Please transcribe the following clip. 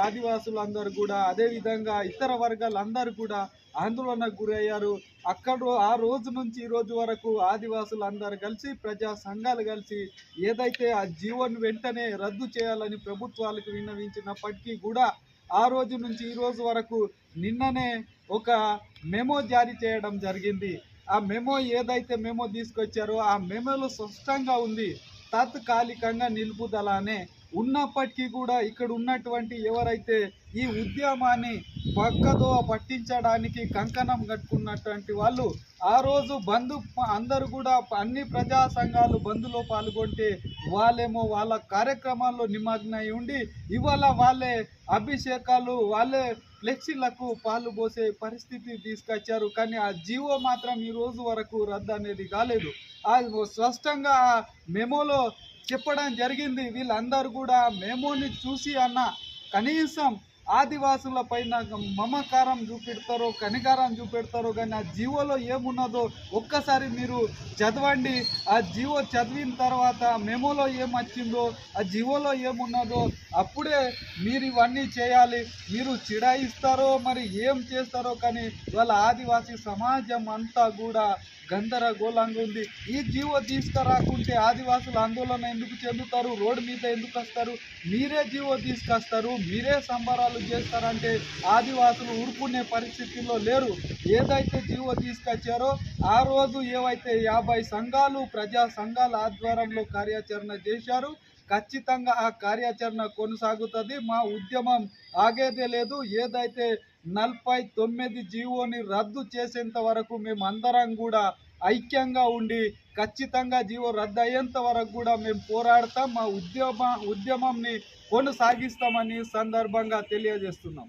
ఆదివాసులందరూ కూడా అదేవిధంగా ఇతర వర్గాలందరూ కూడా ఆందోళనకు గురయ్యారు. అక్కడ ఆ రోజు నుంచి ఈ రోజు వరకు ఆదివాసులు అందరు కలిసి ప్రజా సంఘాలు కలిసి ఏదైతే ఆ జీవన్ వెంటనే రద్దు చేయాలని ప్రభుత్వాలకు విన్నవించినప్పటికీ కూడా ఆ రోజు నుంచి ఈ రోజు వరకు నిన్ననే ఒక మెమో జారీ చేయడం జరిగింది. ఆ మెమో ఏదైతే మెమో తీసుకొచ్చారో ఆ మెమోలో స్పష్టంగా ఉంది తాత్కాలికంగా నిలుపుదల అనే ఉన్నప్పటికీ కూడా ఇక్కడ ఉన్నటువంటి ఎవరైతే ఈ ఉద్యమాన్ని పక్కదో పట్టించడానికి కంకణం కట్టుకున్నటువంటి వాళ్ళు ఆ రోజు బంధు అందరూ కూడా అన్ని ప్రజా సంఘాలు బంధులో పాల్గొంటే వాళ్ళేమో వాళ్ళ కార్యక్రమాల్లో నిమగ్నమై ఉండి ఇవాళ వాళ్ళే అభిషేకాలు వాళ్ళే ఫ్లెక్సీలకు పాలు పోసే పరిస్థితి తీసుకొచ్చారు. కానీ ఆ జీవో మాత్రం ఈ రోజు వరకు రద్దు అనేది కాలేదు. ఆ స్పష్టంగా ఆ మెమోలో చెప్పడం జరిగింది. వీళ్ళందరూ కూడా మేమోని చూసి అన్న కనీసం ఆదివాసుల పైన మమకారం చూపెడతారో కనికారం చూపెడతారో కానీ ఆ జీవోలో ఏమున్నదో ఒక్కసారి మీరు చదవండి. ఆ జీవో చదివిన తర్వాత మెమోలో ఏమొచ్చిందో ఆ జీవోలో ఏమున్నదో అప్పుడే మీరు ఇవన్నీ చేయాలి. మీరు చిడాయిస్తారో మరి ఏం చేస్తారో కానీ వాళ్ళ ఆదివాసీ సమాజం అంతా కూడా గందరగోళంగా ఉంది ఈ జీవో తీసుకురాకుంటే ఆదివాసులు ఆందోళన ఎందుకు చెందుతారు? రోడ్డు మీద ఎందుకు వస్తారు? మీరే జీవో తీసుకొస్తారు. మీరే సంబరాలు చేస్తారంటే ఆదివాసులు ఊరుకునే పరిస్థితిలో లేరు. ఏదైతే జీవో తీసుకొచ్చారో ఆ రోజు ఏవైతే యాభై సంఘాలు ప్రజా సంఘాల ఆధ్వర్యంలో కార్యాచరణ చేశారు ఖచ్చితంగా ఆ కార్యాచరణ కొనసాగుతుంది. మా ఉద్యమం ఆగేదే లేదు. ఏదైతే నలభై తొమ్మిది జీవోని రద్దు చేసేంత వరకు మేము అందరం కూడా ఐక్యంగా ఉండి ఖచ్చితంగా జీవో రద్దు అయ్యేంత వరకు కూడా మేము పోరాడతాం. మా ఉద్యమ ఉద్యమంని కొనసాగిస్తామని సందర్భంగా తెలియజేస్తున్నాం.